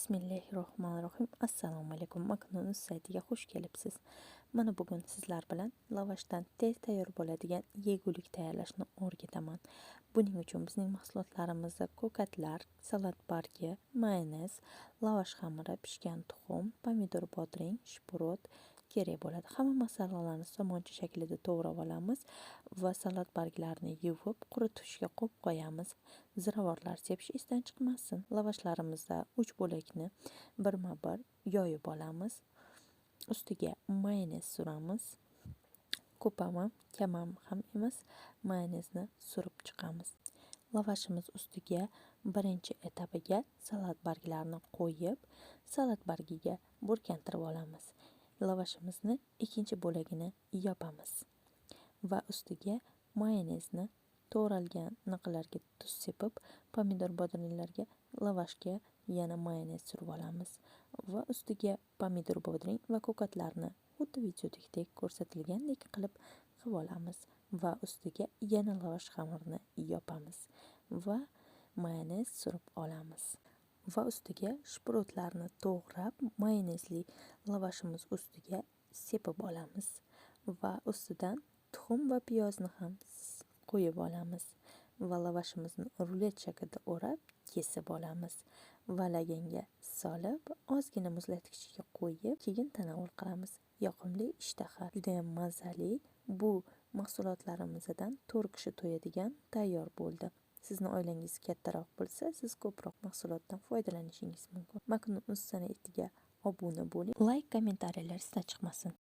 Bismillahirrohmanirrohim. Assalomu alaykum. maknunus saytiga xush kelibsiz. Mana bugun sizlar bilan lavashdan tez tayyor bo'ladigan yegulik tayyorlashni o'rgataman. Buning uchun bizning mahsulotlarimizda ko'katlar, salat bargi, mayonez, lavash xamiri, pishgan tuxum, pomidor bodring, shprot, kerak bo'ladi. Hamma masalalarni somoncha shaklida to'g'rab olamiz va salat barglarini yuvib, quritishga qo'yib qo'yamiz. Ziravorlar sepish esdan chiqmasin. Lavashlarimizda uch bo'lakni birma-bir yoyib olamiz. Ustiga mayonez suramiz. Ko'pami, kamam ham emas, mayonezni surib chiqamiz. Lavashimiz ustiga birinchi etapiga salat barglarini qo'yib, salat bargiga burkantirib olamiz. Lavashimizni ikkinchi bo'lagini yopamiz. Va ustiga mayonezni to'g'ralgan naqalarga tuz sepib pomidor bodringlarga lavashga yana mayonez surib olamiz. Va ustiga pomidor bodring va ko'katlarni xuddi videodagidek ko'rsatilgandek qilib qilib olamiz. Va ustiga yana lavash xamirini yopamiz. Va mayonez surib olamiz. Va ustiga shprotlarni to'g'rab mayonezli lavashimiz ustiga sepib olamiz va ustidan tuxum va piyozni ham qo'yib olamiz va lavashimizni rulet shaklida o'rab kesib olamiz. Va laganga solib ozgina muzlatgichga qo'yib keyin tanovul qilamiz. Yoqimli ishtaha judayam mazali. Bu mahsulotlarimizdan to'rt kishi to'yadigan tayyor bo'ldi. Sizni oilangiz kattaroq bo'lsa siz ko'proq mahsulotdan foydalanishingiz mumkin. Maknun uz san'atiga obuna bo'ling. Layk kommentariylar sizdan chiqmasin.